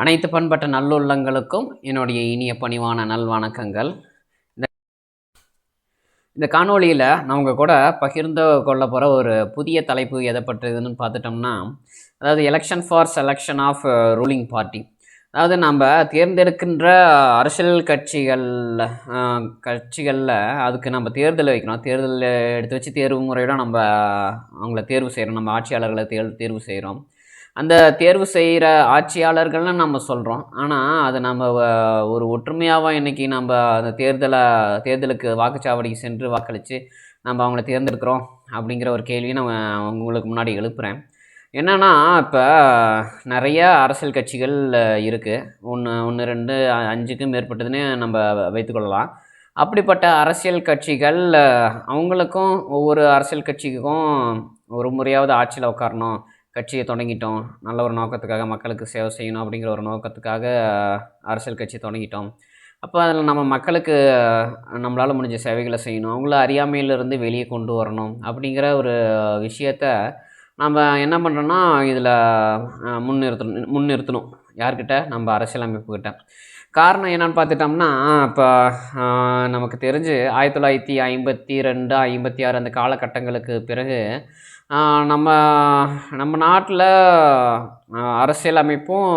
அனைத்து பண்பட்ட நல்லுள்ளங்களுக்கும் என்னுடைய இனிய பணிவான நல்வணக்கங்கள். இந்த இந்த காணொளியில் நான் உங்கள் கூட பகிர்ந்து கொள்ள போகிற ஒரு புதிய தலைப்பு எதை பற்றியதுன்னு பார்த்துட்டோம்னா அதாவது election for selection of ruling party அதாவது நம்ம தேர்ந்தெடுக்கின்ற அரசியல் கட்சிகள் கட்சிகளில் அதுக்கு நம்ம தேர்தல் வைக்கணும். தேர்தல் எடுத்து வச்சு தேர்வு முறையோட நம்ம அவங்கள தேர்வு செய்கிறோம் நம்ம ஆட்சியாளர்களை தேர் தேர்வு செய்கிறோம் அந்த தேர்வு செய்கிற ஆட்சியாளர்கள்னு நம்ம சொல்கிறோம். ஆனால் அதை நம்ம ஒரு ஒற்றுமையாக இன்றைக்கி நம்ம அந்த தேர்தலை தேர்தலுக்கு வாக்குச்சாவடிக்கு சென்று வாக்களித்து நம்ம அவங்கள தேர்ந்தெடுக்கிறோம் அப்படிங்கிற ஒரு கேள்வியை நான் உங்களுக்கு முன்னாடி எழுப்புகிறேன் என்னன்னா இப்போ நிறைய அரசியல் கட்சிகள் இருக்குது ஒன்று ஒன்று ரெண்டு அஞ்சுக்கும் மேற்பட்டதுன்னு நம்ம வைத்துக்கொள்ளலாம் அப்படிப்பட்ட அரசியல் கட்சிகள் அவங்களுக்கும் ஒவ்வொரு அரசியல் கட்சிக்கும் ஒரு முறையாவது ஆட்சியில் உட்காரணும். கட்சியை தொடங்கிட்டோம். நல்ல ஒரு நோக்கத்துக்காக மக்களுக்கு சேவை செய்யணும் அப்படிங்கிற ஒரு நோக்கத்துக்காக அரசியல் கட்சி தொடங்கிட்டோம். அப்போ அதில் நம்ம மக்களுக்கு நம்மளால் முடிஞ்ச சேவைகளை செய்யணும். அவங்கள அறியாமையிலிருந்து வெளியே கொண்டு வரணும் அப்படிங்கிற ஒரு விஷயத்த நம்ம என்ன பண்ணுறோன்னா இதில் முன்னிறுத்தணும் முன்னிறுத்தணும். யார்கிட்ட? நம்ம அரசியலமைப்புக்கிட்ட காரணம் என்னன்னு பார்த்துட்டோம்னா இப்போ நமக்கு தெரிஞ்சு ஆயிரத்தி தொள்ளாயிரத்தி ஐம்பத்தி ரெண்டு ஐம்பத்தி ஆறு அந்த காலகட்டங்களுக்கு பிறகு நம்ம நம்ம நாட்டில் அரசியல் அமைப்பும்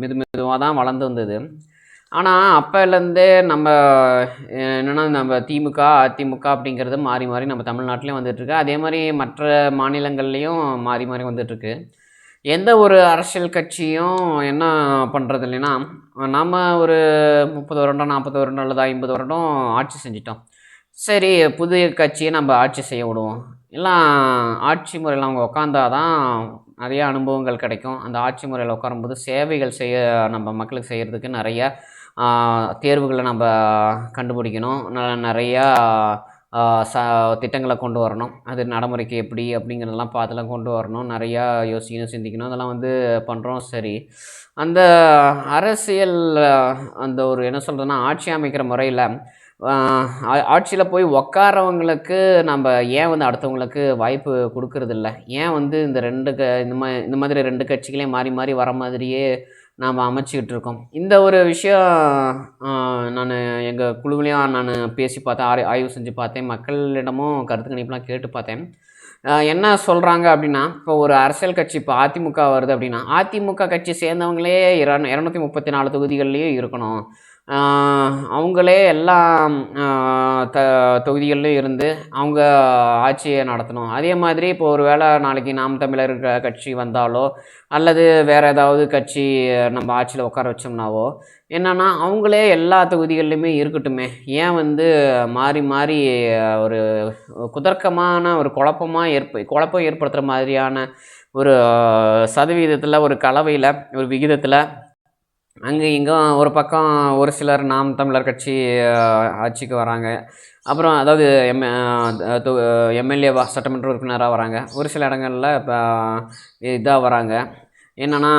மெது மெதுவாக தான் வளர்ந்து வந்தது. ஆனால் அப்போலேருந்தே நம்ம என்னென்னா நம்ம திமுக அதிமுக அப்படிங்கிறது மாறி மாறி நம்ம தமிழ்நாட்டிலையும் வந்துட்டுருக்கு. அதே மாதிரி மற்ற மாநிலங்கள்லேயும் மாறி மாறி வந்துட்டுருக்கு. எந்த ஒரு அரசியல் கட்சியும் என்ன பண்ணுறது இல்லைன்னா நம்ம ஒரு முப்பது வருடம் நாற்பது வருடம் அல்லது ஐம்பது வருடம் ஆட்சி செஞ்சிட்டோம். சரி புதிய கட்சியை நம்ம ஆட்சி செய்ய விடுவோம். எல்லாம் ஆட்சி முறையில் அவங்க உட்காந்தாதான் நிறைய அனுபவங்கள் கிடைக்கும். அந்த ஆட்சி முறையில் உட்காரும்போது சேவைகள் செய்ய நம்ம மக்களுக்கு செய்கிறதுக்கு நிறைய தேர்வுகளை நம்ம கண்டுபிடிக்கணும். ந- நிறையா ச திட்டங்களை கொண்டு வரணும். அது நடைமுறைக்கு எப்படி அப்படிங்கிறதெல்லாம் பார்த்துலாம் கொண்டு வரணும். நிறையா யோசிக்கணும் சிந்திக்கணும். அதெல்லாம் வந்து பண்ணுறோம் சரி. அந்த அரசியல் அந்த ஒரு என்ன சொல்கிறதுனா ஆட்சி அமைக்கிற முறையில் ஆட்சியில் போய் உக்காரவங்களுக்கு நம்ம ஏன் வந்து அடுத்தவங்களுக்கு வாய்ப்பு கொடுக்கறதில்ல? ஏன் வந்து இந்த ரெண்டு க இந்த மா இந்த மாதிரி ரெண்டு கட்சிகளே மாறி மாறி வர மாதிரியே நாம் அமைச்சிக்கிட்டு இருக்கோம். இந்த ஒரு விஷயம் நான் எங்கள் குழுவிலையும் நான் பேசி பார்த்தேன் ஆய் ஆய்வு செஞ்சு பார்த்தேன் மக்களிடமும் கருத்து கணிப்புலாம் கேட்டு பார்த்தேன். என்ன சொல்கிறாங்க அப்படின்னா இப்போ ஒரு அரசியல் கட்சி இப்போ அதிமுக வருது அப்படின்னா அதிமுக கட்சி சேர்ந்தவங்களே இரண் இரநூத்தி முப்பத்தி நாலு தொகுதிகள்லேயும் இருக்கணும். அவங்களே எல்லா த தொகுதிகள்லையும் இருந்து அவங்க ஆட்சியை நடத்தணும். அதே மாதிரி இப்போ ஒரு வேளை நாளைக்கு நாம் தமிழர் கட்சி வந்தாலோ அல்லது வேறு ஏதாவது கட்சி நம்ம ஆட்சியில் உட்கார வச்சோம்னாவோ என்னன்னா அவங்களே எல்லா தொகுதிகள்லையுமே இருக்கட்டுமே. ஏன் வந்து மாறி மாறி ஒரு குதர்க்கமான ஒரு குழப்பமாக ஏற்ப குழப்பம் ஏற்படுத்துகிற மாதிரியான ஒரு சதவீதத்தில் ஒரு கலவையில் ஒரு விகிதத்தில் அங்கே இங்கும் ஒரு பக்கம் ஒரு சிலர் நாம் தமிழர் கட்சி ஆட்சிக்கு வராங்க. அப்புறம் அதாவது எம் எம்எல்ஏவா சட்டமன்ற உறுப்பினராக வராங்க. ஒரு சில இடங்களில் இப்போ இதாக வராங்க. என்னென்னா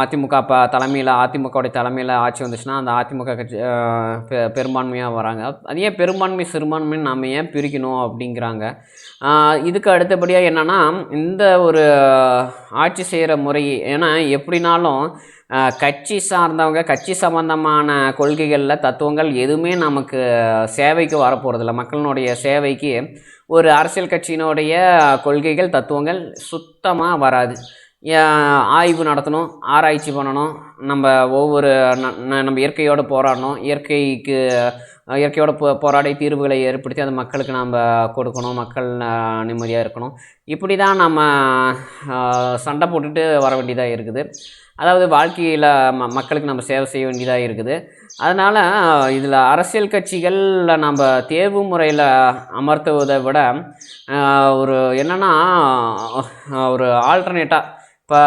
அதிமுக இப்போ தலைமையில் அதிமுகவுடைய தலைமையில் ஆட்சி வந்துச்சுன்னா அந்த அதிமுக கட்சி பெ பெரும்பான்மையாக வராங்க. அது ஏன் பெரும்பான்மை சிறுபான்மைன்னு நம்ம ஏன் பிரிக்கணும் அப்படிங்கிறாங்க. இதுக்கு அடுத்தபடியாக என்னென்னா இந்த ஒரு ஆட்சி செய்கிற முறை ஏன்னா எப்படினாலும் கட்சி சார்ந்தவங்க கட்சி சம்பந்தமான கொள்கைகளில் தத்துவங்கள் எதுவுமே நமக்கு சேவைக்கு வரப்போகிறதில்ல மக்களினுடைய சேவைக்கு ஒரு அரசியல் கட்சியினுடைய கொள்கைகள் தத்துவங்கள் சுத்தமாக வராது. ஆய்வு நடத்தணும் ஆராய்ச்சி பண்ணணும் நம்ம ஒவ்வொரு நம்ம இயற்கையோடு போராடணும் இயற்கைக்கு இயற்கையோட போ போராடி தீர்வுகளை ஏற்படுத்தி அது மக்களுக்கு நாம் கொடுக்கணும் மக்கள் நிம்மதியாக இருக்கணும். இப்படி தான் நம்ம சண்டை போட்டுட்டு வர வேண்டியதாக இருக்குது. அதாவது வாழ்க்கையில் ம மக்களுக்கு நம்ம சேவை செய்ய வேண்டியதாக இருக்குது. அதனால் இதில் அரசியல் கட்சிகளில் நம்ம தேர்வு முறையில் அமர்த்துவதை விட ஒரு என்னென்னா ஒரு ஆல்டர்னேட்டாக இப்போ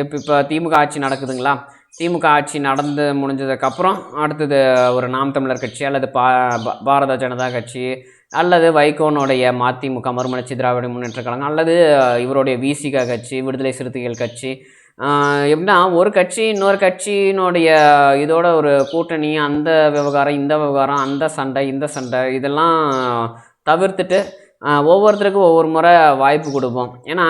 இப்போ இப்போ திமுக ஆட்சி நடக்குதுங்களா? திமுக ஆட்சி நடந்து முடிஞ்சதுக்கப்புறம் அடுத்தது ஒரு நாம் தமிழர் கட்சி அல்லது பா பாரத ஜனதா கட்சி அல்லது வைகோனுடைய மதிமுக மறுமலர்ச்சி திராவிட முன்னேற்ற கழகம் அல்லது இவருடைய விசிக கட்சி விடுதலை சிறுத்தைகள் கட்சி எப்படின்னா ஒரு கட்சி இன்னொரு கட்சியினுடைய இதோட ஒரு கூட்டணி அந்த விவகாரம் இந்த விவகாரம் அந்த சண்டை இந்த சண்டை இதெல்லாம் தவிர்த்துட்டு ஒவ்வொருத்தருக்கும் ஒவ்வொரு முறை வாய்ப்பு கொடுப்போம். ஏன்னா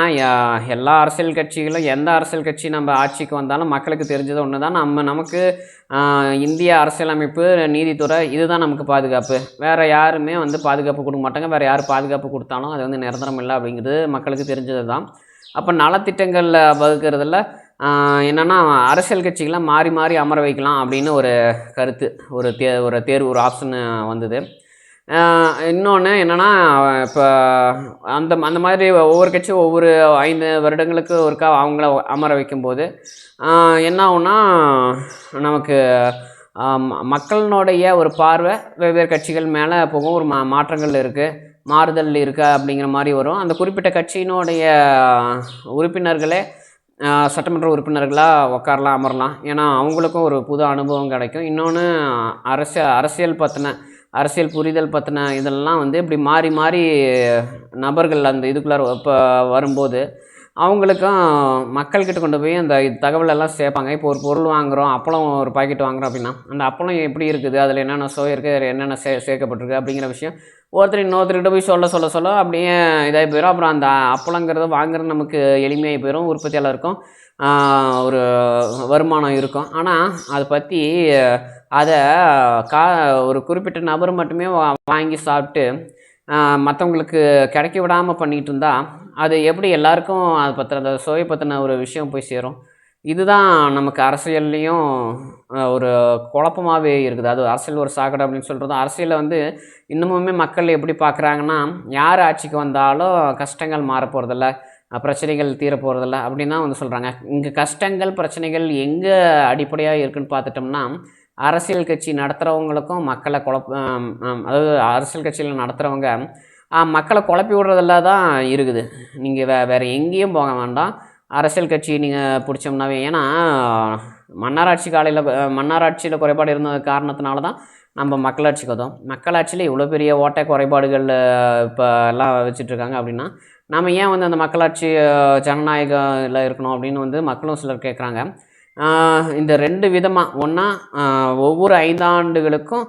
எல்லா அரசியல் கட்சிகளும் எந்த அரசியல் கட்சி நம்ம ஆட்சிக்கு வந்தாலும் மக்களுக்கு தெரிஞ்சது ஒன்று தான் நம்ம நமக்கு இந்திய அரசியலமைப்பு நீதித்துறை இதுதான் நமக்கு பாதுகாப்பு. வேறு யாருமே வந்து பாதுகாப்பு கொடுக்க மாட்டாங்க. வேறு யார் பாதுகாப்பு கொடுத்தாலும் அது வந்து நிரந்தரம் இல்லை அப்படிங்கிறது மக்களுக்கு தெரிஞ்சது தான் அப்போ நலத்திட்டங்களில் வகுக்கிறதுல என்னென்னா அரசியல் கட்சிகளை மாறி மாறி அமர வைக்கலாம் அப்படின்னு ஒரு கருத்து ஒரு தே ஒரு தேர்வு ஒரு ஆப்ஷன் வந்தது. இன்னொன்று என்னென்னா இப்போ அந்த அந்த மாதிரி ஒவ்வொரு கட்சியும் ஒவ்வொரு ஐந்து வருடங்களுக்கு ஒருக்கா அவங்கள அமர வைக்கும்போது என்ன ஆகுனா நமக்கு மக்களினுடைய ஒரு பார்வை வெவ்வேறு கட்சிகள் மேலே போகும் ஒரு மா மாற்றங்கள் இருக்குது மாறுதல் இருக்கா அப்படிங்கிற மாதிரி வரும். அந்த குறிப்பிட்ட கட்சியினுடைய உறுப்பினர்களே சட்டமன்ற உறுப்பினர்களாக உட்காரலாம் அமரலாம். ஏன்னா அவங்களுக்கும் ஒரு புது அனுபவம் கிடைக்கும். இன்னொன்று அரசியல் அரசியல் பற்றின அரசியல் புரிதல் பற்றின இதெல்லாம் வந்து இப்படி மாறி மாறி நபர்கள் அந்த இதுக்குள்ளார இப்போ வரும்போது அவங்களுக்கும் மக்கள்கிட்ட கொண்டு போய் அந்த தகவலெல்லாம் தகவல் எல்லாம் சேர்ப்பாங்க. இப்போ ஒரு பொருள் வாங்குகிறோம் அப்பளம் ஒரு பாக்கெட் வாங்குறோம் அப்படின்னா அந்த அப்பளம் எப்படி இருக்குது அதில் என்னென்ன சுவை இருக்குது அதில் என்னென்ன சே சேர்க்கப்பட்டிருக்கு அப்படிங்கிற விஷயம் ஒருத்தர் இன்னொருத்தர்கிட்ட போய் சொல்ல சொல்ல சொல்ல அப்படியே இதாகி போயிடும் அப்புறம் அந்த அப்பளங்கிறத வாங்குறது நமக்கு எளிமையாகி போயிடும் உற்பத்தியாளருக்கும் இருக்கும். ஒரு வருமானம் இருக்கும். ஆனால் அதை பற்றி அதை கா ஒரு குறிப்பிட்ட நபர் மட்டுமே வா வாங்கி சாப்பிட்டு மற்றவங்களுக்கு கிடைக்க விடாமல் பண்ணிகிட்டு இருந்தா அது எப்படி எல்லாருக்கும் அதை பற்றின அந்த சுவை பற்றின ஒரு விஷயம் போய் சேரும். இதுதான் நமக்கு அரசியல்லையும் ஒரு குழப்பமாகவே இருக்குது. அது அரசியல் ஒரு சாக்கடை அப்படின்னு சொல்கிறது அரசியலில் வந்து இன்னமுமே மக்கள் எப்படி பார்க்குறாங்கன்னா யார் ஆட்சிக்கு வந்தாலும் கஷ்டங்கள் மாற போகிறதில்ல பிரச்சனைகள் தீர போகிறதில்ல அப்படின்னு தான் வந்து சொல்கிறாங்க இங்கே கஷ்டங்கள் பிரச்சனைகள் எங்கே அடிப்படையாக இருக்குன்னு பார்த்துட்டோம்னா அரசியல் கட்சி நடத்துகிறவங்களுக்கும் மக்களை குழப்ப அதாவது அரசியல் கட்சியில் நடத்துகிறவங்க மக்களை குழப்பி விடுறதில்ல தான் இருக்குது. நீங்கள் வே வேறு எங்கேயும் போக வேண்டாம். அரசியல் கட்சி நீங்கள் பிடிச்சோம்னாவே ஏன்னா மன்னராட்சி காலையில் மன்னராட்சியில் குறைபாடு இருந்த காரணத்தினால தான் நம்ம மக்களாட்சிக்கு வந்தோம் மக்களாட்சியில் இவ்வளோ பெரிய ஓட்டை குறைபாடுகள் இப்போ எல்லாம் வச்சுட்ருக்காங்க அப்படின்னா நம்ம ஏன் வந்து அந்த மக்களாட்சி ஜனநாயகம் இல்லை இருக்கணும் அப்படின்னு வந்து மக்களும் சிலர் கேட்குறாங்க இந்த ரெண்டு விதமாக ஒன்றா ஒவ்வொரு ஐந்தாண்டுகளுக்கும்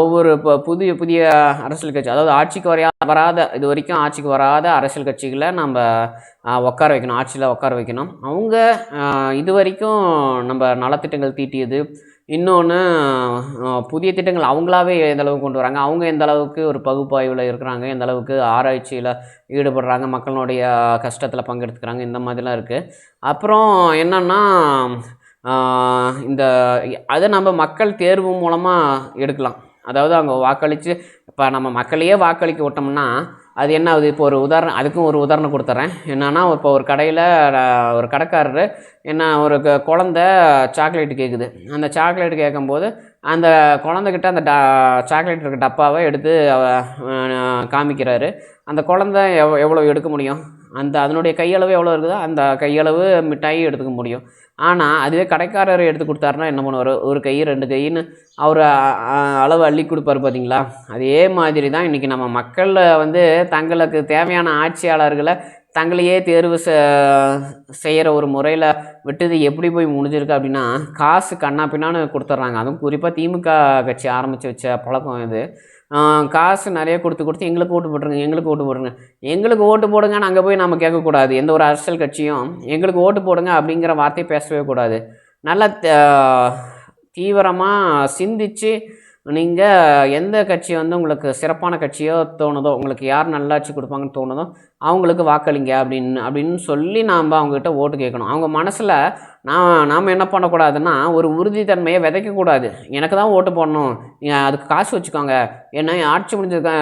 ஒவ்வொரு இப்போ புதிய புதிய அரசியல் கட்சி அதாவது ஆட்சிக்கு வரையா வராத இது வரைக்கும் ஆட்சிக்கு வராத அரசியல் கட்சிகளை நம்ம உட்கார வைக்கணும் ஆட்சியில் உட்கார வைக்கணும். அவங்க இது வரைக்கும் நம்ம நலத்திட்டங்கள் தீட்டியது. இன்னொன்று புதிய திட்டங்கள் அவங்களாவே எந்த அளவுக்கு கொண்டு வராங்க? அவங்க எந்த அளவுக்கு ஒரு பகுப்பாய்வில் இருக்கிறாங்க? எந்த அளவுக்கு ஆராய்ச்சியில் ஈடுபடுறாங்க? மக்களுடைய கஷ்டத்தில் பங்கெடுத்துக்கிறாங்க? இந்த மாதிரிலாம் இருக்குது அப்புறம் என்னென்னா இந்த அதை நம்ம மக்கள் தேர்வு மூலமாக எடுக்கலாம். அதாவது அவங்க வாக்களித்து இப்போ நம்ம மக்களையே வாக்களிக்க விட்டோம்னா அது என்ன ஆகுது? இப்போ ஒரு உதாரணம் அதுக்கும் ஒரு உதாரணம் கொடுத்துட்றேன் என்னன்னா இப்போ ஒரு கடையில் ஒரு கடைக்காரரு என்ன ஒரு க- குழந்த சாக்லேட் கேட்குது அந்த சாக்லேட் கேட்கும்போது அந்த குழந்தைகிட்ட அந்த டா சாக்லேட் இருக்க டப்பாவை எடுத்து காமிக்கிறாரு. அந்த குழந்தை எவ் எவ்வளோ எடுக்க முடியும்? அந்த அதனுடைய கையளவு எவ்வளோ இருக்குதோ அந்த கையளவு மிட்டாய் எடுத்துக்க முடியும். ஆனால் அதுவே கடைக்காரர் எடுத்து கொடுத்தாருன்னா என்ன பண்ணுவார்? ஒரு கை ரெண்டு கைன்னு அவர் அளவு அள்ளி கொடுப்பாரு பார்த்தீங்களா அதே மாதிரி தான் இன்றைக்கி நம்ம மக்களில் வந்து தங்களுக்கு தேவையான ஆட்சியாளர்களை தங்களையே தேர்வு செ செய்கிற ஒரு முறையில் விட்டது எப்படி போய் முடிஞ்சிருக்கு அப்படின்னா காசு கண்ணா பின்னான்னு கொடுத்துட்றாங்க. அதுவும் குறிப்பாக திமுக கட்சி ஆரம்பித்து வச்ச பழக்கம் இது. காசு நிறைய கொடுத்து கொடுத்து எங்களுக்கு ஓட்டு போட்டுருங்க எங்களுக்கு ஓட்டு போடுங்க எங்களுக்கு ஓட்டு போடுங்கன்னு அங்கே போய் நம்ம கேட்கக்கூடாது. எந்த ஒரு அரசியல் கட்சியும் எங்களுக்கு ஓட்டு போடுங்க அப்படிங்கிற வார்த்தையை பேசவே கூடாது. நல்லா தீவிரமாக சிந்திச்சு நீங்கள் எந்த கட்சி வந்து உங்களுக்கு சிறப்பான கட்சியோ தோணுதோ உங்களுக்கு யார் நல்லாட்சி கொடுப்பாங்கன்னு தோணுதோ அவங்களுக்கு வாக்களிங்க அப்படின்னு அப்படின்னு சொல்லி நாம் அவங்ககிட்ட ஓட்டு கேட்கணும். அவங்க மனசில் நான் நாம் என்ன பண்ணக்கூடாதுன்னா ஒரு உறுதித்தன்மையை விதைக்கக்கூடாது. எனக்கு தான் ஓட்டு போடணும். நீங்கள் அதுக்கு காசு வச்சுக்கோங்க. என்ன ஆட்சி முடிஞ்சிருக்க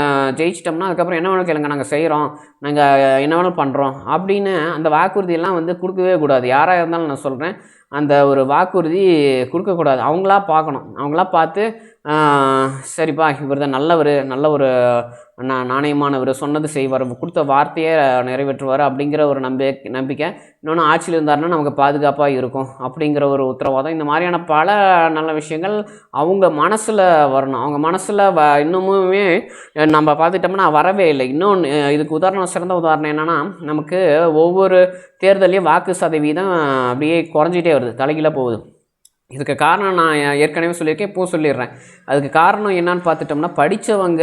ஜெயிச்சிட்டோம்னா அதுக்கப்புறம் என்ன வேணும் கேளுங்க. நாங்கள் செய்கிறோம் நாங்கள் என்ன வேணும் பண்ணுறோம் அப்படின்னு அந்த வாக்குறுதியெல்லாம் வந்து கொடுக்கவே கூடாது. யாராக இருந்தாலும் நான் சொல்கிறேன் அந்த ஒரு வாக்குறுதி கொடுக்கக்கூடாது. அவங்களா பார்க்கணும். அவங்களா பார்த்து சரிப்பா இவர் தான் நல்லவர் நல்ல ஒரு நா நாணயமானவர் சொன்னது செய்வார் கொடுத்த வார்த்தையை நிறைவேற்றுவார் அப்படிங்கிற ஒரு நம்பி நம்பிக்கை. இன்னொன்று ஆட்சியில் இருந்தாருன்னா நமக்கு பாதுகாப்பாக இருக்கும் அப்படிங்கிற ஒரு உத்தரவாதம். இந்த மாதிரியான பல நல்ல விஷயங்கள் அவங்க மனசில் வரணும். அவங்க மனசில் வ இன்னமுமே நம்ம பார்த்துட்டோம்னா வரவே இல்லை. இன்னொன்று இதுக்கு உதாரணம் சிறந்த உதாரணம் என்னென்னா நமக்கு ஒவ்வொரு தேர்தலையும் வாக்கு சதவீதம் அப்படியே குறைஞ்சிட்டே வருது தலைகீழாக போகுது. இதுக்கு காரணம் நான் ஏற்கனவே சொல்லியிருக்கேன் இப்போ சொல்லிடுறேன். அதுக்கு காரணம் என்னன்னு பார்த்துட்டோம்னா படித்தவங்க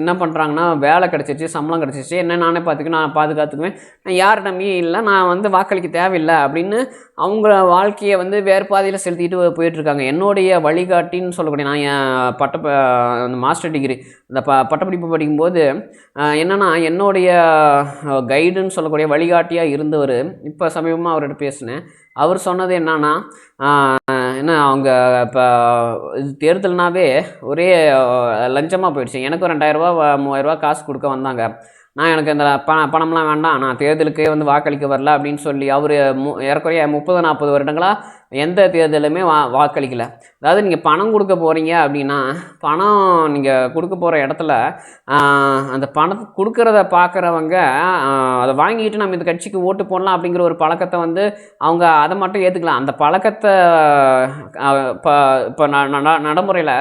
என்ன பண்ணுறாங்கன்னா வேலை கிடச்சிச்சு சம்பளம் கிடச்சிச்சு என்ன நானே பார்த்துக்கணும் நான் பாதுகாத்துக்குவேன். நான் யார் நம்பியும் இல்லை நான் வந்து வாக்களிக்க தேவையில்லை அப்படின்னு அவங்க வாழ்க்கையை வந்து வேறு பாதையில் செலுத்திட்டு போயிட்டுருக்காங்க. என்னுடைய வழிகாட்டின்னு சொல்லக்கூடிய நான் என் பட்ட அந்த மாஸ்டர் டிகிரி இந்த ப பட்டப்படிப்பு படிக்கும்போது என்னென்னா என்னன்னா என்னுடைய கைடுன்னு சொல்லக்கூடிய வழிகாட்டியாக இருந்தவர் இப்போ சமீபமாக அவர்கிட்ட பேசினேன். அவர் சொன்னது என்னன்னா என்ன அவங்க இப்போ இது தேர்தல்னாவே ஒரே லஞ்சமாக போயிடுச்சு. எனக்கு ரெண்டாயிரரூபா மூவாயிரரூபா காசு கொடுக்க வந்தாங்க. நான் எனக்கு இந்த ப பணம்லாம் வேண்டாம். நான் தேர்தலுக்கே வந்து வாக்களிக்க வரல அப்படின்னு சொல்லி அவர் மு ஏறக்குறைய முப்பது நாற்பது வருடங்களாக எந்த தேர்தலுமே வா வாக்களிக்கல. அதாவது நீங்கள் பணம் கொடுக்க போகிறீங்க அப்படின்னா பணம் நீங்கள் கொடுக்க போகிற இடத்துல அந்த பணத்தை கொடுக்குறத பார்க்குறவங்க அதை வாங்கிட்டு நம்ம இந்த கட்சிக்கு ஓட்டு போடலாம் அப்படிங்கிற ஒரு பழக்கத்தை வந்து அவங்க அதை மட்டும் ஏற்றுக்கலாம் அந்த பழக்கத்தை இப்போ இப்போ நடைமுறையில்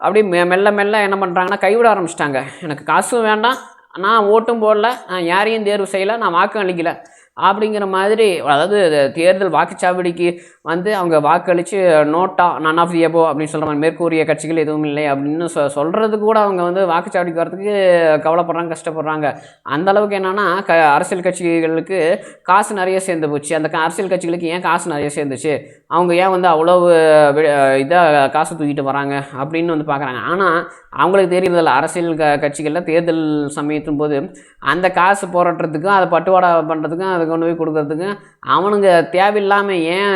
அப்படியே மெ- மெல்ல மெல்ல என்ன பண்ணுறாங்கன்னா கைவிட ஆரம்பிச்சிட்டாங்க. எனக்கு காசும் வேண்டாம் நான் ஓட்டும் போடல நான் யாரையும் தேர்வு செய்யலை நான் வாக்கு அளிக்கலை. அப்படிங்கிற மாதிரி அதாவது தேர்தல் வாக்குச்சாவடிக்கு வந்து அவங்க வாக்களித்து NOTA none of the above அப்படின்னு சொல்கிற மாதிரி மேற்கூறிய கட்சிகள் எதுவும் இல்லை அப்படின்னு சொ சொல்கிறது கூட அவங்க வந்து வாக்குச்சாவடிக்கு வரதுக்கு கவலைப்படுறாங்க கஷ்டப்படுறாங்க. அந்த அளவுக்கு என்னென்னா க அரசியல் கட்சிகளுக்கு காசு நிறைய சேர்ந்து போச்சு. அந்த க- அரசியல் கட்சிகளுக்கு ஏன் காசு நிறைய சேர்ந்துச்சு? அவங்க ஏன் வந்து அவ்வளவு இதாக காசு தூக்கிட்டு வராங்க அப்படின்னு வந்து பார்க்குறாங்க ஆனால் அவங்களுக்கு தெரியறதில்ல அரசியல் க கட்சிகளில் தேர்தல் சமயத்தும் போது அந்த காசு போராட்டுறதுக்கும் அதை பட்டுவாடா பண்ணுறதுக்கும் அதை கொண்டு போய் கொடுக்கறதுக்கு அவனுங்க தேவையில்லாமல் ஏன்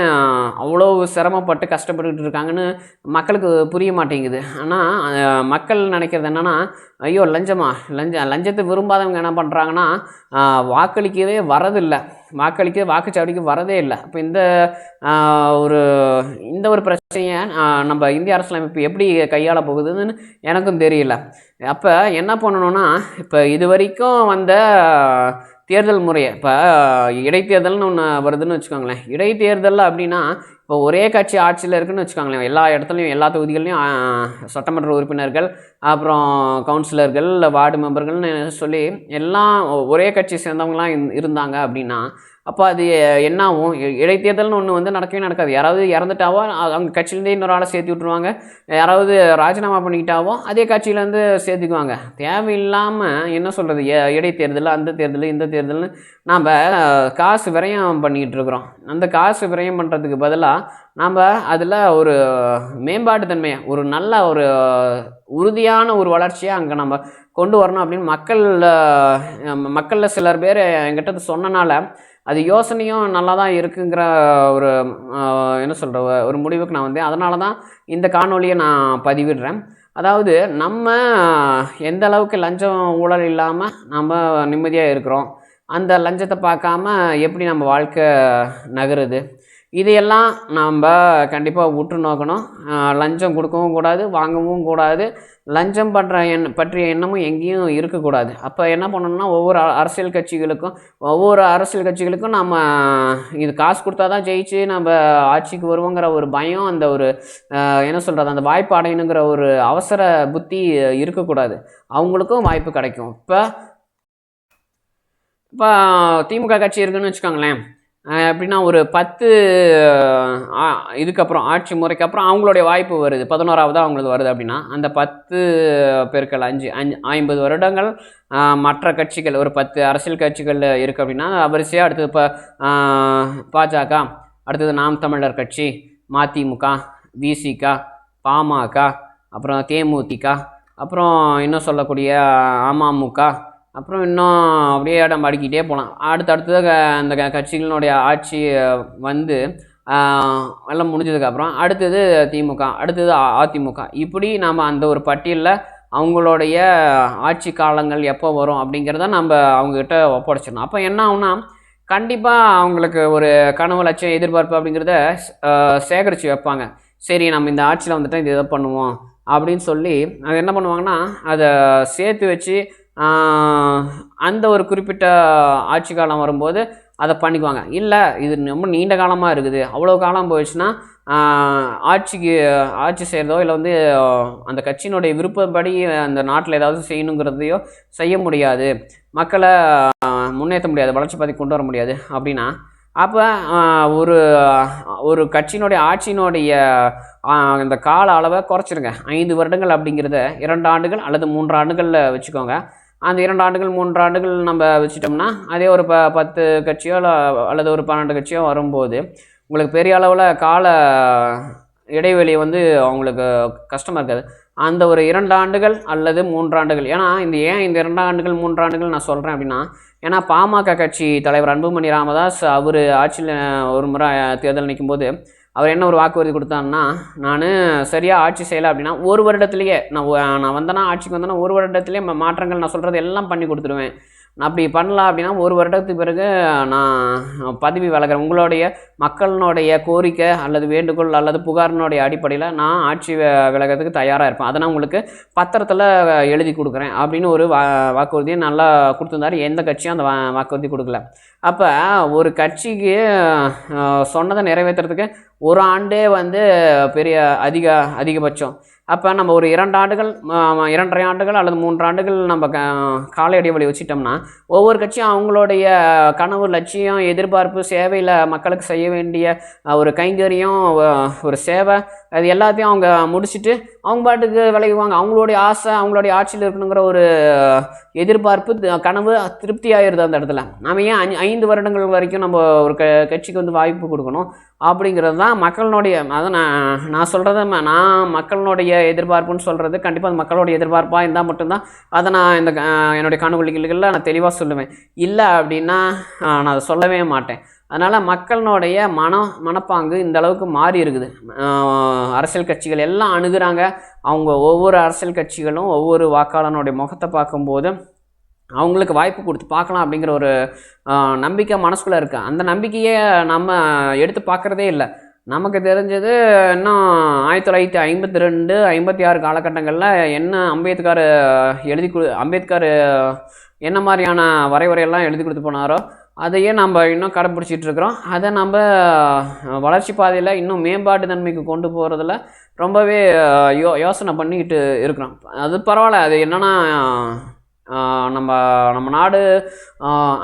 அவ்வளோ சிரமப்பட்டு கஷ்டப்பட்டுக்கிட்டு இருக்காங்கன்னு மக்களுக்கு புரிய மாட்டேங்குது. ஆனால் மக்கள் நினைக்கிறது என்னென்னா ஐயோ லஞ்சமா? லஞ்ச லஞ்சத்தை விரும்பாதவங்க என்ன பண்ணுறாங்கன்னா வாக்களிக்கவே வரதில்லை. வாக்களிக்க வாக்குச்சாவடிக்கு வரதே இல்லை. இப்போ இந்த ஒரு இந்த ஒரு பிரச்சனையை நம்ம இந்திய அரசியலமைப்பு எப்படி கையாள போகுதுன்னு எனக்கும் தெரியல. அப்போ என்ன பண்ணணும்னா இப்போ இது வரைக்கும் வந்த தேர்தல் முறையை இப்போ இடைத்தேர்தல்னு ஒன்று வருதுன்னு வச்சுக்கோங்களேன். இடைத்தேர்தல் அப்படின்னா இப்போ ஒரே கட்சி ஆட்சியில் இருக்குன்னு வச்சுக்கோங்களேன். எல்லா இடத்துலையும் எல்லா தொகுதிகள்லையும் சட்டமன்ற உறுப்பினர்கள் அப்புறம் கவுன்சிலர்கள் வார்டு மெம்பர்கள்னு சொல்லி எல்லாம் ஒரே கட்சி சேர்ந்தவங்களாம் இருந்தாங்க அப்படின்னா அப்போ அது என்னாகும் இடைத்தேர்தல்னு ஒன்று வந்து நடக்கவே நடக்காது. யாராவது இறந்துட்டாவோ அங்கே அவங்க கட்சியிலேருந்தே இன்னொரு ஆளை சேர்த்து விட்டுருவாங்க. யாராவது ராஜினாமா பண்ணிக்கிட்டாவோ அதே கட்சியிலேருந்து சேர்த்துக்குவாங்க. தேவையில்லாமல் என்ன சொல்கிறது இடைத்தேர்தல் அந்த தேர்தல் இந்த தேர்தல்னு நாம் காசு விரயம் பண்ணிக்கிட்டு இருக்கிறோம் அந்த காசு விரயம் பண்ணுறதுக்கு பதிலாக நாம் அதில் ஒரு மேம்பாட்டு தன்மையை ஒரு நல்ல ஒரு உறுதியான ஒரு வளர்ச்சியை அங்கே நம்ம கொண்டு வரணும் அப்படின்னு மக்கள் மக்களில் சிலர் பேர் என்கிட்ட சொன்னனால அது யோசனையும் நல்லா தான் இருக்குங்கிற ஒரு என்ன சொல்கிற ஒரு முடிவுக்கு நான் வந்தேன். அதனால தான் இந்த காணொலியை நான் பதிவிடுறேன். அதாவது நம்ம எந்த அளவுக்கு லஞ்சம் ஊழல் இல்லாமல் நம்ம நிம்மதியாக இருக்கிறோம் அந்த லஞ்சத்தை பார்க்காம எப்படி நம்ம வாழ்க்கை நகருது? இதையெல்லாம் நம்ம கண்டிப்பாக உற்று நோக்கணும். லஞ்சம் கொடுக்கவும் கூடாது வாங்கவும் கூடாது. லஞ்சம் பண்ணுற எண் பற்றிய எண்ணமும் எங்கேயும் இருக்கக்கூடாது. அப்போ என்ன பண்ணணும்னா ஒவ்வொரு அரசியல் கட்சிகளுக்கும் ஒவ்வொரு அரசியல் கட்சிகளுக்கும் நம்ம இது காசு கொடுத்தா தான் ஜெயிச்சு நம்ம ஆட்சிக்கு வருவோங்கிற ஒரு பயம் அந்த ஒரு என்ன சொல்கிறது அந்த வாய்ப்பு அடையணுங்கிற ஒரு அவசர புத்தி இருக்கக்கூடாது. அவங்களுக்கும் வாய்ப்பு கிடைக்கும். இப்போ இப்போ திமுக கட்சி இருக்குன்னு வச்சுக்கோங்களேன். எப்படின்னா ஒரு பத்து ஆ- இதுக்கப்புறம் ஆட்சி முறைக்கு அப்புறம் அவங்களுடைய வாய்ப்பு வருது. பதினோராவது அவங்களுக்கு வருது அப்படின்னா அந்த பத்து பெருக்கள் அஞ்சு அஞ்சு ஐம்பது வருடங்கள் மற்ற கட்சிகள் ஒரு பத்து அரசியல் கட்சிகள் இருக்குது அப்படின்னா வரிசையாக அடுத்தது இப்போ பாஜக அடுத்தது நாம் தமிழர் கட்சி மதிமுக விசிக பாமக அப்புறம் தேமுதிக அப்புறம் இன்னும் சொல்லக்கூடிய அமமுக அப்புறம் இன்னும் அப்படியே நம்ம அடுக்கிட்டே போகலாம் அடுத்தடுத்தது அந்த க- கட்சிகளினுடைய ஆட்சி வந்து எல்லாம் முடிஞ்சதுக்கப்புறம் அடுத்தது திமுக அடுத்தது அதிமுக. இப்படி நாம் அந்த ஒரு பட்டியலில் அவங்களுடைய ஆட்சி காலங்கள் எப்போ வரும் அப்படிங்கிறத நம்ம அவங்கக்கிட்ட ஒப்படைச்சிடணும். அப்போ என்ன ஆகுனா கண்டிப்பாக அவங்களுக்கு ஒரு கனவு லட்சம் எதிர்பார்ப்பு அப்படிங்கிறத சேகரித்து வைப்பாங்க. சரி நம்ம இந்த ஆட்சியில் வந்துட்டு இது இதை பண்ணுவோம் அப்படின்னு சொல்லி அது என்ன பண்ணுவாங்கன்னா அதை சேர்த்து வச்சு அந்த ஒரு குறிப்பிட்ட ஆட்சி காலம் வரும்போது அதை பண்ணிக்குவாங்க. இல்லை இது ரொம்ப நீண்ட காலமாக இருக்குது. அவ்வளோ காலம் போயிடுச்சுன்னா ஆட்சிக்கு ஆட்சி செய்கிறதோ இல்லை வந்து அந்த கட்சியினுடைய விருப்பப்படி அந்த நாட்டில் ஏதாவது செய்யணுங்கிறதையோ செய்ய முடியாது. மக்களை முன்னேற்ற முடியாது வளர்ச்சி பாதி கொண்டு வர முடியாது. அப்படின்னா அப்போ ஒரு ஒரு கட்சியினுடைய ஆட்சியினுடைய அந்த கால அளவை குறைச்சிருங்க. ஐந்து வருடங்கள் அப்படிங்கிறத இரண்டு ஆண்டுகள் அல்லது மூன்று ஆண்டுகளில் வச்சுக்கோங்க. அந்த இரண்டு ஆண்டுகள் மூன்று ஆண்டுகள் நம்ம வச்சிட்டோம்னா அதே ஒரு ப பத்து கட்சியோ இல்லை அல்லது ஒரு பன்னெண்டு கட்சியோ வரும்போது உங்களுக்கு பெரிய அளவில் கால இடைவெளி வந்து அவங்களுக்கு கஷ்டமாக இருக்காது. அந்த ஒரு இரண்டு ஆண்டுகள் அல்லது மூன்று ஆண்டுகள் ஏன்னா இந்த ஏன் இந்த இரண்டு ஆண்டுகள் மூன்று ஆண்டுகள் நான் சொல்கிறேன் அப்படின்னா ஏன்னா பாமக கட்சி தலைவர் அன்புமணி ராமதாஸ் அவர் ஆட்சியில் ஒரு முறை தேர்தல் நிற்கும்போது அவர் என்ன ஒரு வாக்குறுதி கொடுத்தாருன்னா நான் சரியாக ஆட்சி செய்யலை அப்படின்னா ஒரு வருடத்துலேயே நான் நான் வந்தேன்னா ஆட்சிக்கு வந்தேன்னா ஒரு வருடத்துலேயே மாற்றங்கள் நான் சொல்கிறது எல்லாம் பண்ணி கொடுத்துருவேன். அப்படி பண்ணலாம் அப்படின்னா ஒரு வருடத்துக்கு பிறகு நான் பதவி வழங்குறேன் உங்களுடைய மக்களினுடைய கோரிக்கை அல்லது வேண்டுகோள் அல்லது புகாரினுடைய அடிப்படையில் நான் ஆட்சி விலகிறதுக்கு தயாராக இருப்பேன். அதை நான் உங்களுக்கு பத்திரத்தில் எழுதி கொடுக்குறேன் அப்படின்னு ஒரு வா வாக்குறுதியை நல்லா கொடுத்துருந்தாரு. எந்த கட்சியும் அந்த வா வாக்குறுதி கொடுக்கல. அப்போ ஒரு கட்சிக்கு சொன்னதை நிறைவேற்றுறதுக்கு ஒரு ஆண்டே வந்து பெரிய அதிக அதிகபட்சம் அப்போ நம்ம ஒரு இரண்டு ஆண்டுகள் இரண்டரை ஆண்டுகள் அல்லது மூன்று ஆண்டுகள் நம்ம க கால இடைவெளி வச்சிட்டோம்னா ஒவ்வொரு கட்சியும் அவங்களுடைய கனவு லட்சியம் எதிர்பார்ப்பு சேவையில் மக்களுக்கு செய்ய வேண்டிய ஒரு கைங்கரியம் ஒரு சேவை அது எல்லாத்தையும் அவங்க முடிச்சுட்டு அவங்க பாட்டுக்கு விளையுவாங்க அவங்களுடைய ஆசை அவங்களுடைய ஆட்சியில் இருக்கணுங்கிற ஒரு எதிர்பார்ப்பு கனவு திருப்தி ஆயிடுது அந்த இடத்துல. நாம ஏன் ஐந்து வருடங்கள் வரைக்கும் நம்ம ஒரு க கட்சிக்கு வந்து வாய்ப்பு கொடுக்கணும்? அப்படிங்கிறது தான் மக்களினுடைய அதை நான் நான் சொல்கிறத நான் மக்களினுடைய எதிர்பார்ப்புன்னு சொல்கிறது கண்டிப்பாக அது மக்களுடைய எதிர்பார்ப்பாக இருந்தால் மட்டும்தான். அதை நான் இந்த க- என்னுடைய காணொலிகளில் நான் தெளிவாக சொல்லுவேன். இல்லை அப்படின்னா நான் அதை சொல்லவே மாட்டேன். அதனால் மக்களினுடைய மனம் மனப்பாங்கு இந்த அளவுக்கு மாறி இருக்குது. அரசியல் கட்சிகள் எல்லாம் அணுகிறாங்க. அவங்க ஒவ்வொரு அரசியல் கட்சிகளும் ஒவ்வொரு வாக்காளனுடைய முகத்தை பார்க்கும்போது அவங்களுக்கு வாய்ப்பு கொடுத்து பார்க்கலாம் அப்படிங்கிற ஒரு நம்பிக்கை மனசுக்குள்ளே இருக்குது அந்த நம்பிக்கையை நம்ம எடுத்து பார்க்குறதே இல்லை. நமக்கு தெரிஞ்சது இன்னும் ஆயிரத்தி தொள்ளாயிரத்தி ஐம்பத்தி ரெண்டு ஐம்பத்தி ஆறு காலகட்டங்களில் என்ன அம்பேத்கர் எழுதி கொடு அம்பேத்கர் என்ன மாதிரியான வரைவரையெல்லாம் எழுதி கொடுத்து போனாரோ அதையே நம்ம இன்னும் கடைப்பிடிச்சிட்டு இருக்கிறோம். அதை நம்ம வளர்ச்சி பாதையில் இன்னும் மேம்பாட்டு தன்மைக்கு கொண்டு போகிறதுல ரொம்பவே யோ யோசனை பண்ணிக்கிட்டு இருக்கிறோம். அது பரவாயில்ல. அது என்னென்னா நம்ம நம்ம நாடு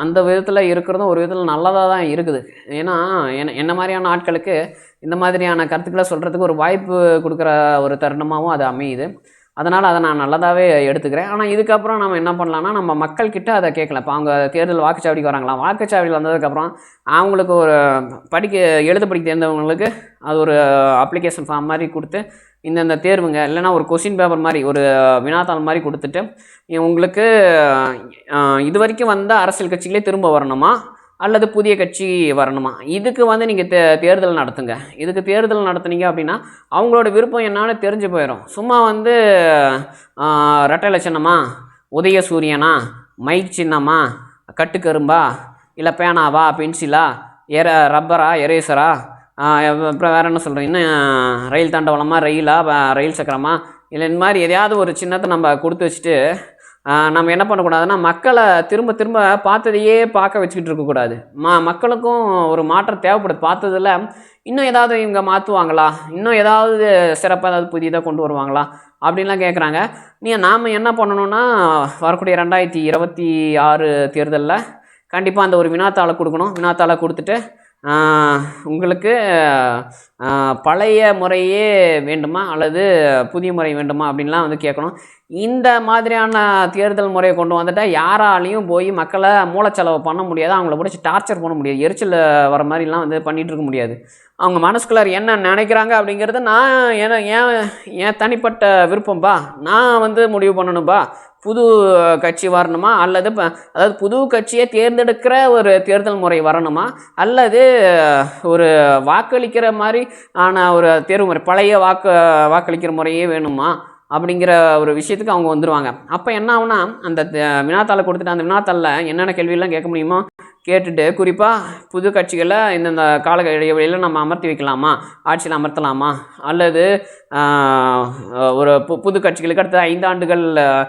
அந்த விதத்தில் இருக்கிறதும் ஒரு விதத்தில் நல்லதாக தான் இருக்குது. ஏன்னா என்ன என்ன மாதிரியான ஆட்களுக்கு இந்த மாதிரியான கருத்துக்களை சொல்கிறதுக்கு ஒரு வாய்ப்பு கொடுக்குற ஒரு தருணமாகவும் அது அமையுது. அதனால் அதை நான் நல்லதாகவே எடுத்துக்கிறேன். ஆனால் இதுக்கப்புறம் நம்ம என்ன பண்ணலாம்னா நம்ம மக்கள்கிட்ட அதை கேட்கல இப்போ அவங்க தேர்தல் வாக்குச்சாவடிக்கு வராங்களாம் வாக்குச்சாவடியில் வந்ததுக்கப்புறம் அவங்களுக்கு ஒரு படிக்க எழுத படிக்க தெரிந்தவங்களுக்கு அது ஒரு அப்ளிகேஷன் ஃபார்ம் மாதிரி கொடுத்து இந்தந்த தேர்வுங்க இல்லைன்னா ஒரு கொஷின் பேப்பர் மாதிரி ஒரு வினாத்தாள் மாதிரி கொடுத்துட்டு உங்களுக்கு இது வரைக்கும் வந்த அரசியல் கட்சிகளே திரும்ப வரணுமா? அல்லது புதிய கட்சி வரணுமா? இதுக்கு வந்து நீங்கள் தே தேர்தல் நடத்துங்க. இதுக்கு தேர்தல் நடத்துனீங்க அப்படின்னா அவங்களோட விருப்பம் என்னன்னு தெரிஞ்சு போயிடும் சும்மா வந்து ரெட்டை லட்சணமா? உதய சூரியனா? மைக் சின்னமா? கட்டுக்கரும்பா இல்லை பேனாவா? பென்சிலா? எர ரப்பரா? எரேசரா? அப்புறம் வேறு என்ன சொல்கிறேன் இன்னும் ரயில் தண்டவளமா ரயிலா? ரயில் சக்கரமா? இல்லை இந்த மாதிரி எதையாவது ஒரு சின்னத்தை நம்ம கொடுத்து வச்சுட்டு நம்ம என்ன பண்ணக்கூடாதுன்னா மக்களை திரும்ப திரும்ப பார்த்ததையே பார்க்க வச்சுக்கிட்டு இருக்கக்கூடாது. ம மக்களுக்கும் ஒரு மாற்றம் தேவைப்படுது. பார்த்ததுல இன்னும் ஏதாவது இவங்க மாற்றுவாங்களா இன்னும் ஏதாவது சிறப்பாக ஏதாவது புதியதாக கொண்டு வருவாங்களா? அப்படின்லாம் கேட்குறாங்க நீங்கள் நாம் என்ன பண்ணணும்னா வரக்கூடிய ரெண்டாயிரத்தி இருபத்தி ஆறு தேர்தலில் கண்டிப்பாக அந்த ஒரு வினாத்தாளை கொடுக்கணும். வினாத்தாளை கொடுத்துட்டு உங்களுக்கு பழைய முறையே வேண்டுமா? அல்லது புதிய முறை வேண்டுமா? அப்படின்லாம் வந்து கேட்கணும். இந்த மாதிரியான தேர்தல் முறையை கொண்டு வந்துட்டால் யாராலையும் போய் மக்களை மூளைச்செலவு பண்ண முடியாது. அவங்கள பிடிச்சி டார்ச்சர் பண்ண முடியாது. எரிச்சல் வர மாதிரிலாம் வந்து பண்ணிகிட்டு இருக்க முடியாது. அவங்க மனசுக்குள்ளார் என்ன நினைக்கிறாங்க அப்படிங்கிறது நான் என ஏன் என் தனிப்பட்ட விருப்பம்பா. நான் வந்து முடிவு பண்ணணும்பா. புது கட்சி வரணுமா? அல்லது அதாவது புது கட்சியை தேர்ந்தெடுக்கிற ஒரு தேர்தல் முறை வரணுமா? அல்லது ஒரு வாக்களிக்கிற மாதிரி ஆன ஒரு தேர்வு முறை பழைய வாக்கு வாக்களிக்கிற முறையே வேணுமா? அப்படிங்கிற ஒரு விஷயத்துக்கு அவங்க வந்துடுவாங்க அப்போ என்ன ஆகுனா அந்த த- வினாத்தாளை கொடுத்துட்டு அந்த வினாத்தாளில் என்னென்ன கேள்வியெல்லாம் கேட்க முடியுமோ கேட்டுட்டு குறிப்பாக புது கட்சிகளை இந்தந்த கால இடைவெளியில் நம்ம அமர்த்தி வைக்கலாமா? ஆட்சியில் அமர்த்தலாமா? அல்லது ஒரு பு புது கட்சிகளுக்கு அடுத்த ஐந்தாண்டுகள்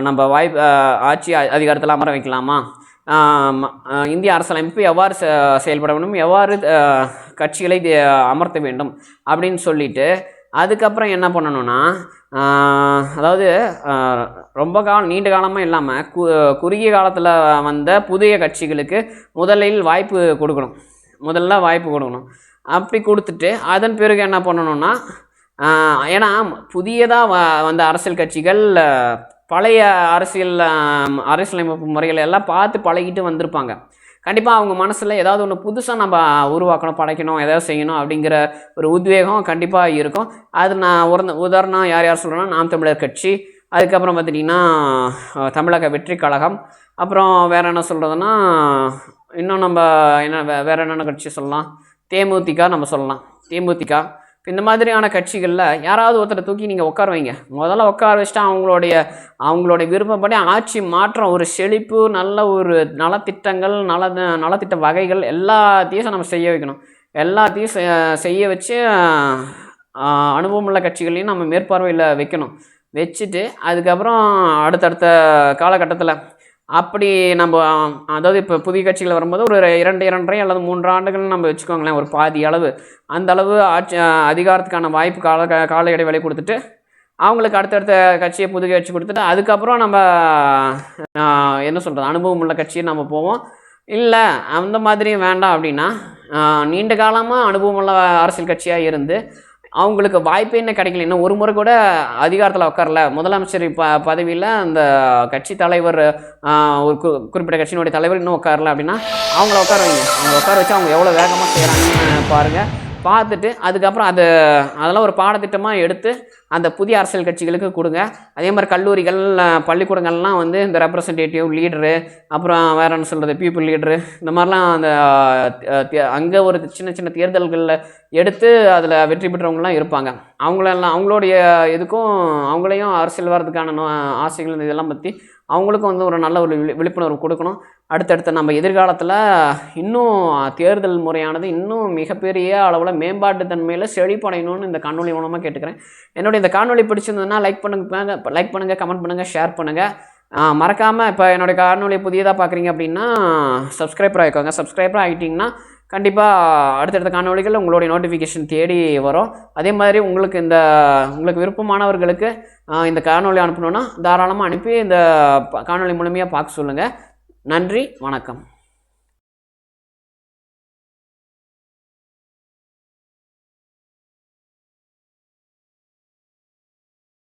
நம்ம வாய்ப்பு ஆட்சி அ- அதிகாரத்தில் அமர வைக்கலாமா? ம- இந்திய அரசியலமைப்பு எவ்வாறு செயல்பட வேண்டும் எவ்வாறு கட்சிகளை தே- அமர்த்த வேண்டும்? அப்படின்னு சொல்லிட்டு அதுக்கப்புறம் என்ன பண்ணணும்னா அதாவது ரொம்ப காலம் நீண்ட காலமாக இல்லாமல் கு குறுகிய காலத்தில் வந்த புதிய கட்சிகளுக்கு முதலில் வாய்ப்பு கொடுக்கணும். முதல்ல வாய்ப்பு கொடுக்கணும். அப்படி கொடுத்துட்டு அதன் பிறகு என்ன பண்ணணும்னா ஏன்னா புதியதாக வ வந்த அரசியல் கட்சிகள் பழைய அரசியல் அரசியலமைப்பு முறைகளை எல்லாம் பார்த்து பழகிட்டு வந்திருப்பாங்க. கண்டிப்பாக அவங்க மனசில் ஏதாவது ஒன்று புதுசாக நம்ம உருவாக்கணும் படைக்கணும் ஏதாவது செய்யணும் அப்படிங்கிற ஒரு உத்வேகம் கண்டிப்பாக இருக்கும். அது நான் ஒரு உதாரணம் யார் யார் சொல்கிறேன்னா நாம் தமிழர் கட்சி. அதுக்கப்புறம் பார்த்துட்டிங்கன்னா தமிழக வெற்றி கழகம். அப்புறம் வேறு என்ன சொல்கிறதுனா இன்னும் நம்ம என்ன வே- வேறு என்னென்ன கட்சி சொல்லலாம்? தேமுதிக நம்ம சொல்லலாம். தேமுதிக. இப்போ இந்த மாதிரியான கட்சிகளில் யாராவது ஒருத்தரை தூக்கி நீங்கள் உட்கார வைங்க. முதல்ல உட்கார வச்சுட்டு அவங்களுடைய அவங்களுடைய விருப்பப்படி ஆட்சி மாற்றம் ஒரு செழிப்பு நல்ல ஒரு நலத்திட்டங்கள் நல நலத்திட்ட வகைகள் எல்லாத்தையும் நம்ம செய்ய வைக்கணும். எல்லாத்தையும் செ- செய்ய வச்சு அனுபவமுள்ள கட்சிகளையும் நம்ம மேற்பார்வையில் வைக்கணும். வச்சுட்டு அதுக்கப்புறம் அடுத்தடுத்த காலகட்டத்தில் அப்படி நம்ம அதாவது இப்போ புதிய கட்சிகள் வரும்போது ஒரு இரண்டு இரண்டரை அல்லது மூன்று ஆண்டுகள் நம்ம வச்சுக்கோங்களேன் ஒரு பாதி அளவு. அந்த அளவு ஆட்சி அதிகாரத்துக்கான வாய்ப்பு கால க- கால இடைவெளி கொடுத்துட்டு அவங்களுக்கு அடுத்தடுத்த கட்சியை புது கட்சி கொடுத்துட்டு அதுக்கப்புறம் நம்ம என்ன சொல்கிறது அனுபவம் உள்ள கட்சியை நம்ம போவோம். இல்லை அந்த மாதிரியும் வேண்டாம் அப்படின்னா நீண்ட காலமாக அனுபவம் உள்ள அரசியல் கட்சியாக இருந்து அவங்களுக்கு வாய்ப்பே என்ன கிடைக்கல. இன்னும் ஒரு முறை கூட அதிகாரத்தில் உட்காரல முதலமைச்சர் ப பதவியில் அந்த கட்சி தலைவர் ஒரு கு குறிப்பிட்ட கட்சியினுடைய தலைவர் இன்னும் உட்காரல அப்படின்னா அவங்கள உட்கார வைங்க. அவங்க உட்கார வச்சு அவங்க எவ்வளோ வேகமாக செய்கிறாங்கன்னு பாருங்கள் பார்த்துட்டு அதுக்கப்புறம் அதை அதெல்லாம் ஒரு பாடத்திட்டமாக எடுத்து அந்த புதிய அரசியல் கட்சிகளுக்கு கொடுங்க. அதே மாதிரி கல்லூரிகள் பள்ளிக்கூடங்கள்லாம் வந்து இந்த ரெப்ரசன்டேட்டிவ் லீடரு அப்புறம் வேற என்ன சொல்கிறது பீப்புள் லீடரு இந்த மாதிரிலாம் அந்த அங்கே ஒரு சின்ன சின்ன தேர்தல்களில் எடுத்து அதில் வெற்றி பெற்றவங்களாம் இருப்பாங்க. அவங்களெல்லாம் அவங்களுடைய இதுக்கும் அவங்களையும் அரசியல் வர்றதுக்கான நோ- ஆசைகள் இதெல்லாம் பற்றி அவங்களுக்கும் வந்து ஒரு நல்ல ஒரு விழி- விழிப்புணர்வு கொடுக்கணும். அடுத்தடுத்த நம்ம எதிர்காலத்தில் இன்னும் தேர்தல் முறையானது இன்னும் மிகப்பெரிய அளவில் மேம்பாட்டு தன்மையில் செழிப்படையணும்னு இந்த காணொலி மூலமாக கேட்டுக்கிறேன். என்னுடைய இந்த காணொலி பிடிச்சிருந்ததுன்னா லைக் பண்ணுங்க லைக் பண்ணுங்கள் கமெண்ட் பண்ணுங்கள் ஷேர் பண்ணுங்கள் மறக்காமல் இப்போ என்னுடைய காணொலி புதியதாக பார்க்குறீங்க அப்படின்னா சப்ஸ்கிரைபர் ஆகிக்கோங்க சப்ஸ்கிரைபர் ஆகிட்டிங்கன்னா கண்டிப்பாக அடுத்தடுத்த காணொளிகள் உங்களுடைய நோட்டிஃபிகேஷன் தேடி வரும். அதே மாதிரி உங்களுக்கு இந்த உங்களுக்கு விருப்பமானவர்களுக்கு இந்த காணொலி அனுப்பணுன்னா தாராளமாக அனுப்பி இந்த காணொலி காணொளி முழுமையாக பார்க்க சொல்லுங்கள் நன்றி வணக்கம்.